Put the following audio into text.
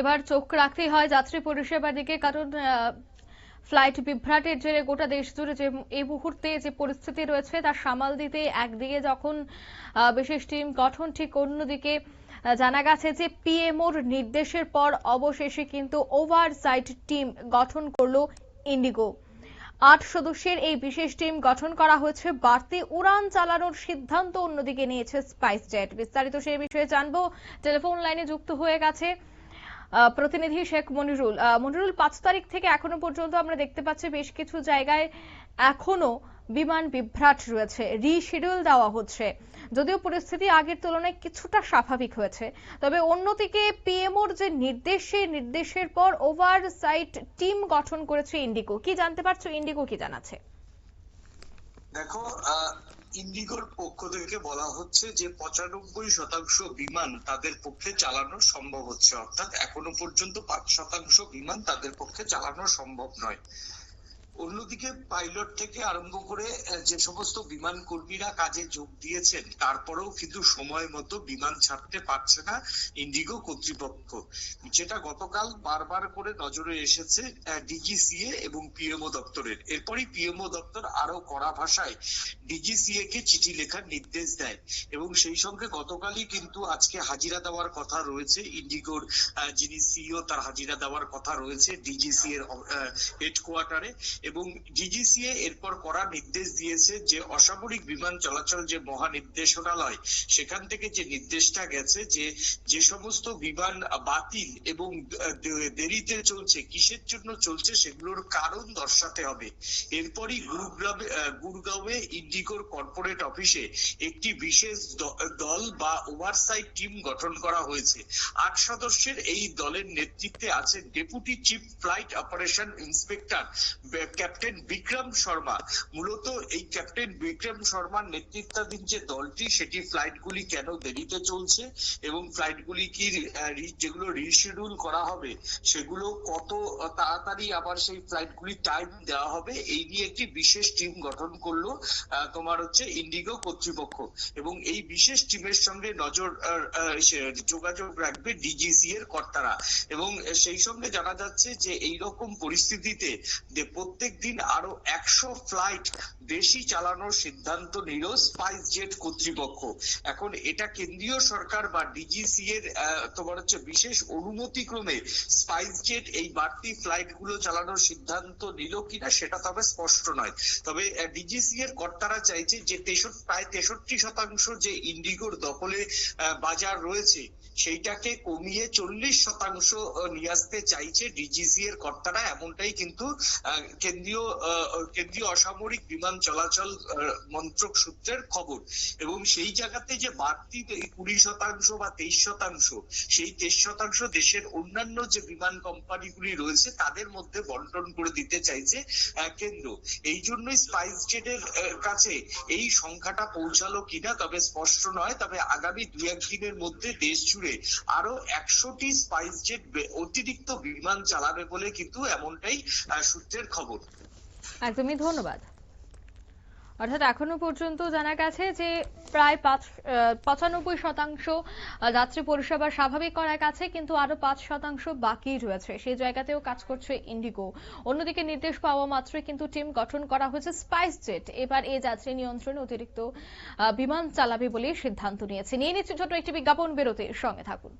এবার চোখ রাখতেই হয় যাত্রী পরিষেবার দিকে, কারণ ফ্লাইট বিভ্রাটের জেরে গোটা দেশ জুড়ে যে এই মুহূর্তে যে পরিস্থিতি রয়েছে তা সামাল দিতে একদিকে যখন বিশেষ টিম গঠন ঠিক অন্যদিকে জানা গেছে যে পিএমওর নির্দেশের পর অবশেষে কিন্তু ওভারসাইট টিম গঠন করল ইন্ডিগো। আট সদস্যের এই বিশেষ টিম গঠন করা হয়েছে, বাড়তি উড়ান চালানোর সিদ্ধান্ত অন্যদিকে নিয়েছে স্পাইস জেট বিস্তারিত সেই বিষয়ে জানব। টেলিফোন লাইনে যুক্ত হয়ে গেছে প্রতিনিধি শেখ মনিরুল। মনিরুল, পাঁচ তারিখ থেকে এখনও পর্যন্ত আমরা দেখতে পাচ্ছি বেশ কিছু জায়গায় এখনও বিমান বিভ্রাট রয়েছে রিশিডিউল দেওয়া হচ্ছে। যদিও পরিস্থিতি আগের তুলনায় কিছুটা স্বাভাবিক হয়েছে, তবে অন্যদিকে পিএমওর যে নির্দেশ নির্দেশের পর ওভারসাইট টিম গঠন করেছে ইন্ডিগো কি জানতে পারছ? ইন্ডিগো কি জানাচ্ছে? দেখো ইন্ডিগোর পক্ষ থেকে বলা হচ্ছে যে পঁচানব্বই শতাংশ বিমান তাদের পক্ষে চালানো সম্ভব হচ্ছে। অর্থাৎ এখনও পর্যন্ত পাঁচ শতাংশ বিমান তাদের পক্ষে চালানো সম্ভব নয়। অন্যদিকে পাইলট থেকে আরম্ভ করে যে সমস্ত বিমান কর্মীরা কাজে যোগ দিয়েছেন, তারপরেও কিন্তু সময় মতো বিমান ছাড়তে পারছে না ইন্ডিগো কর্তৃপক্ষ। যেটা গতকাল বারবার করে নজরে এসেছে ডিজিসিএ এবং পিএমও দপ্তরের। এরপরই পিএমও দপ্তর আরও কড়া ভাষায় ডিজিসিএ কে চিঠি লেখার নির্দেশ দেয় এবং সেই সঙ্গে গতকালই কিন্তু আজকে হাজিরা দেওয়ার কথা রয়েছে। ইন্ডিগোর যিনি সিইও, তার হাজিরা দেওয়ার কথা রয়েছে ডিজিসি এর হেডকোয়ার্টারে। এবং ডিজিসিএ এরপর করা নির্দেশ দিয়েছে যে অসামরিক বিমান চলাচল যে মহানির্দেশনালয়, সেখান থেকে যে নির্দেশটা গেছে যে যে সমস্ত বিমান বাতিল এবং দেরিতে চলছে, কিসের জন্য চলছে সেগুলোর কারণ দর্শাতে হবে। এরপরই গুরুগ্রামে গুরগাঁওয়ে ইন্ডিগোর কর্পোরেট অফিসে একটি বিশেষ দল বা ওভারসাইট টিম গঠন করা হয়েছে। আট সদস্যের এই দলের নেতৃত্বে আছেন deputy chief flight operation inspector captain Bikram Sharma. মূলত এই ক্যাপ্টেন বিক্রম শর্মার নেতৃত্বাধীন যে দলটি, সেটি ফ্লাইটগুলি কেন দেরিতে চলছে এবং ফ্লাইটগুলি কি যেগুলো রিশিডিউল করা হবে, সেগুলো কত তাড়াতাড়ি আবার সেই ফ্লাইটগুলি টাইম দেওয়া হবে, এই নিয়ে একটি বিশেষ টিম গঠন করল তোমার হচ্ছে ইন্ডিগো কর্তৃপক্ষ। এবং এই বিশেষ টিমের সঙ্গে নজর যোগাযোগ রাখবে ডিজিসি এর কর্তারা। এবং সেই সঙ্গে জানা যাচ্ছে যে এই রকম পরিস্থিতিতে যে প্রত্যেক দিন আরও একশো ফ্লাইট বেশি চালানোর সিদ্ধান্ত নিল স্পাইস জেট কর্তৃপক্ষ। এখন এটা কেন্দ্রীয় সরকার বা ডিজিসি এর তোমার হচ্ছে বিশেষ অনুমতি ক্রমে স্পাইস জেট এই বাড়তি ফ্লাইটগুলো চালানোর সিদ্ধান্ত নিল কিনা সেটা তবে স্পষ্ট নয়। তবে ডিজিসি এর কর্তারা চাইছে যে তেষট্টি প্রায় তেষট্টি শতাংশ যে ইন্ডিগোর দখলে বাজার রয়েছে, সেইটাকে কমিয়ে চল্লিশ শতাংশ নিয়ে আসতে চাইছে ডিজিসি এর কর্তারা। এমনটাই কিন্তু কেন্দ্রীয় কেন্দ্রীয় অসামরিক বিমান চলাচল মন্ত্রক সূত্রের খবর। এবং সেই জায়গাতে যে বাড়তি কুড়ি শতাংশ বা তেইশ শতাংশ, সেই তেইশ শতাংশ দেশের অন্যান্য যে বিমান কোম্পানিগুলি রয়েছে, তাদের মধ্যে বন্টন করে দিতে চাইছে কেন্দ্র। এই জন্যই স্পাইস জেটের কাছে এই সংখ্যাটা পৌঁছালো কিনা, তবে স্পষ্ট নয়। তবে আগামী দু একদিনের মধ্যে দেশ জুড়ে আরও একশোটি স্পাইস জেট অতিরিক্ত বিমান চালাবে বলে কিন্তু এমনটাই সূত্রের খবর। একদমই ধন্যবাদ। অর্থাৎ এখনও পর্যন্ত জানা গেছে যে প্রায় পাঁচ পঁচানব্বই শতাংশ যাত্রী পরিষেবা স্বাভাবিক করা গেছে কিন্তু আরও পাঁচ শতাংশ বাকি রয়েছে। সেই জায়গাতেও কাজ করছে ইন্ডিগো অন্যদিকে নির্দেশ পাওয়া মাত্রই কিন্তু টিম গঠন করা হয়েছে স্পাইস জেট এবার এই যাত্রী নিয়ন্ত্রণে অতিরিক্ত বিমান চালাবে বলে সিদ্ধান্ত নিয়েছে। নিয়ে নিচ্ছে ছোট একটি বিজ্ঞাপন বেরোতে সঙ্গে থাকুন।